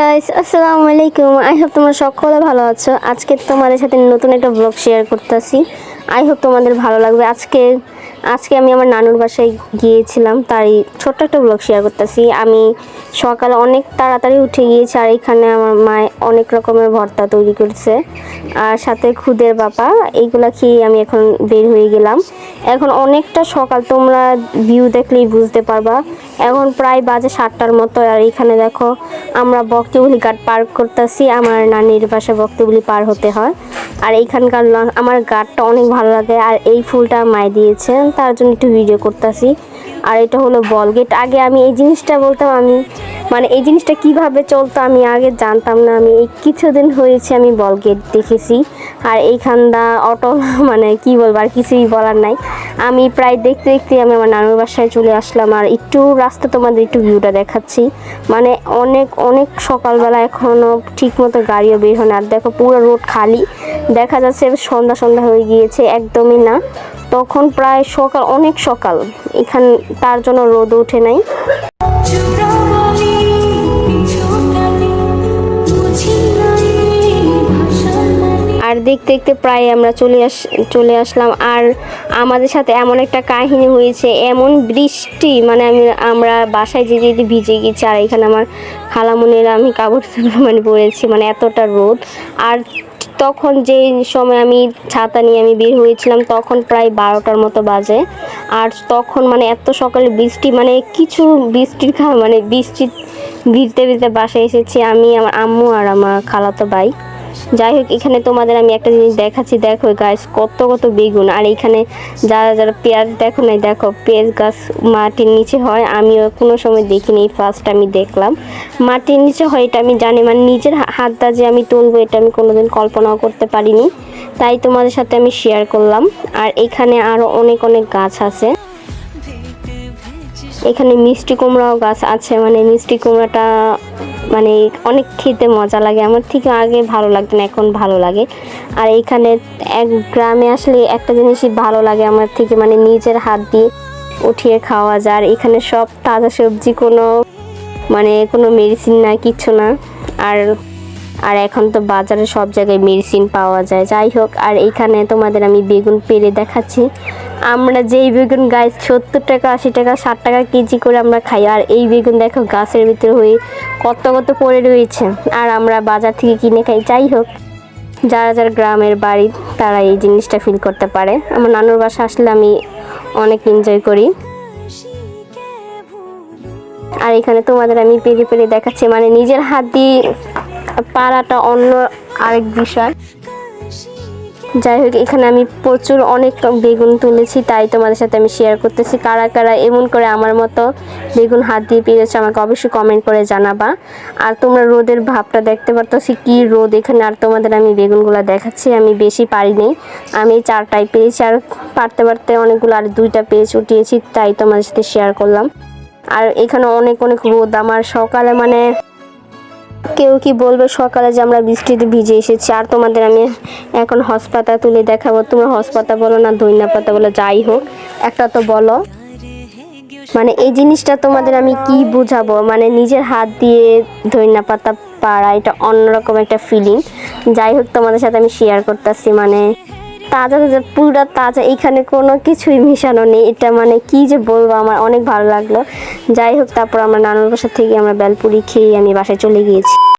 Guys আসসালামু আলাইকুম। I hope তোমরা সকলে ভালো আছো। আজকে তোমাদের সাথে নতুন একটা ব্লগ শেয়ার করতেছি। আই হোপ তোমাদের ভালো লাগবে। আজকে আজকে আমি আমার নানুর বাসায় গিয়েছিলাম, তারই ছোট্ট একটা ব্লগ শেয়ার করতেছি। আমি সকালে অনেক তাড়াতাড়ি উঠে গিয়েছি আর এখানে আমার মায় অনেক রকমের ভর্তা তৈরি করছে। আর সাথে খুদের বাপা এইগুলো খেয়ে আমি এখন বের হয়ে গেলাম। এখন অনেকটা সকাল, তোমরা ভিউ দেখলেই বুঝতে পারবা। এখন প্রায় বাজে সাতটার মতো আর এখানে দেখো, আমরা বক্তবুলি ঘাট পার করতেছি। আমার নানির বাসায় বক্তবুলি পার হতে হয়। আর এইখানকার আমার ঘাটটা অনেক ভালো লাগে, আর এই ফুলটা মায় দিয়েছেন তার জন্য একটু ভিডিও করতেছি। আর এটা হলো বল গেট আগে আমি এই জিনিসটা বলতাম, আমি মানে এই জিনিসটা কীভাবে চলতো আমি আগে জানতাম না, আমি এই কিছুদিন হয়েছে আমি বল গেট দেখেছি। আর এইখানটা অটো মানে কি বলব, আর কিছুই বলার নাই। আমি প্রায় দেখতে দেখতে আমি আমার নানুর বাসায় চলে আসলাম, আর একটু রাস্তা তোমাদের একটু ভিউটা দেখাচ্ছি। মানে অনেক অনেক সকালবেলা এখনও ঠিক মতো গাড়িও বের হয় না। আর দেখো পুরো রোড খালি। দেখা যাচ্ছে সন্ধ্যা সন্ধ্যা হয়ে গিয়েছে, একদমই না। তখন প্রায় সকাল, অনেক সকাল। এখান, তার জন্য রোদ ওঠে নাই। আর দেখতে দেখতে প্রায় আমরা চলে আস, চলে আসলাম। আর আমাদের সাথে এমন একটা কাহিনী হয়েছে, এমন বৃষ্টি মানে আমি, আমরা বাসায় যেতে যেতে ভিজে গেছি। আর এখানে আমার খালামুনের, আমি কাপড় মানে পরেছি মানে এতটা রোদ। আর তখন যে সময় আমি ছাতা নিয়ে আমি বের হয়েছিলাম, তখন প্রায় বারোটার মতো বাজে। আর তখন মানে এত সকালে বৃষ্টি মানে কিছু বৃষ্টির খা মানে বৃষ্টি ভিজতে ভিজতে বাসায় এসেছি আমি, আমার আম্মু আর আমার খালাতো ভাই। যাই হোক, এখানে তোমাদের আমি একটা জিনিস দেখাচ্ছি। দেখো গাছ কত কত বেগুন। আর এখানে যারা যারা পেঁয়াজ দেখো নাই, দেখো, পেঁয়াজ গাছ মাটির নিচে হয়। আমিও কোনো সময় দেখিনি ফার্স্ট আমি দেখলাম। মাটির নিচে হয় এটা আমি জানি মানে নিজের হাতটা যে আমি তুলবো, এটা আমি কোনোদিন কল্পনাও করতে পারিনি। তাই তোমাদের সাথে আমি শেয়ার করলাম। আর এখানে আরও অনেক অনেক গাছ আছে। এখানে মিষ্টি কুমড়াও গাছ আছে মানে মিষ্টি কুমড়াটা মানে অনেক খেতে মজা লাগে। আমার থেকে আগে ভালো লাগতো না, এখন ভালো লাগে। আর এইখানে এক গ্রামে আসলে একটা জিনিসই ভালো লাগে আমার থেকে মানে নিজের হাত দিয়ে উঠিয়ে খাওয়া যায়। আর এখানে সব তাজা সবজি কোনো মানে কোনো মেডিসিন না, কিছু না। আর আর এখন তো বাজারে সব জায়গায় মেডিসিন পাওয়া যায়। যাই হোক, আর এইখানে তোমাদের আমি বেগুন পেরে দেখাচ্ছি। আমরা যেই বেগুন গাছ সত্তর টাকা, আশি টাকা, ষাট টাকা কেজি করে আমরা খাই। আর এই বেগুন দেখো গাছের ভিতরে হয়ে কত কত পড়ে রয়েছে। আর আমরা বাজার থেকে কিনে খাই। যাই হোক, যারা যারা গ্রামের বাড়ি, তারা এই জিনিসটা ফিল করতে পারে। আমার নানুর বাসা আসলে আমি অনেক এনজয় করি। আর এখানে তোমাদের আমি পেরে পেরে দেখাচ্ছি। মানে নিজের হাত দিয়ে পাড়াটা অন্য আরেক বিষয়। যাই হোক, এখানে আমি প্রচুর অনেক বেগুন তুলেছি, তাই তোমাদের সাথে আমি শেয়ার করতেছি। কারা কারা এমন করে আমার মতো বেগুন হাত দিয়ে পেরেছে, আমাকে অবশ্যই কমেন্ট করে জানাবা। আর তোমরা রোদের ভাবটা দেখতে পারতেছি কি রোদ এখানে, আর তোমাদের আমি বেগুনগুলো দেখাচ্ছি, আমি বেশি পারিনি আমি চারটায় পেয়েছি আর পারতে পারতে অনেকগুলো, আর দুইটা পেজ উঠিয়েছি, তাই তোমাদের সাথে শেয়ার করলাম। আর এখানে অনেক অনেক রোদ, আমার সকালে মানে কেউ কি বলবে সকালে যে আমরা বৃষ্টিতে ভিজে এসেছি? আর তোমাদের আমি এখন হসপাতা তুলে দেখাবো। তোমরা হসপাতা বলো না ধইনা পাতা বলো, যাই হোক। একটা তো বলো। মানে এই জিনিসটা তোমাদের আমি কি বুঝাবো? মানে নিজের হাত দিয়ে ধইনা পাতা পাড়া, এটা অন্যরকম একটা ফিলিং যাই হোক, তোমাদের সাথে আমি শেয়ার করতেছি মানে তাজা তাজা পুরো তাজা, এখানে কোনো কিছুই মিশানো নেই। এটা মানে কি যে বলব, আমার অনেক ভালো লাগল। যাই হোক, তারপর আমার নানুর বাসা থেকে আমরা বেলপুরি খেয়ে আমি বাসায় চলে গিয়েছি।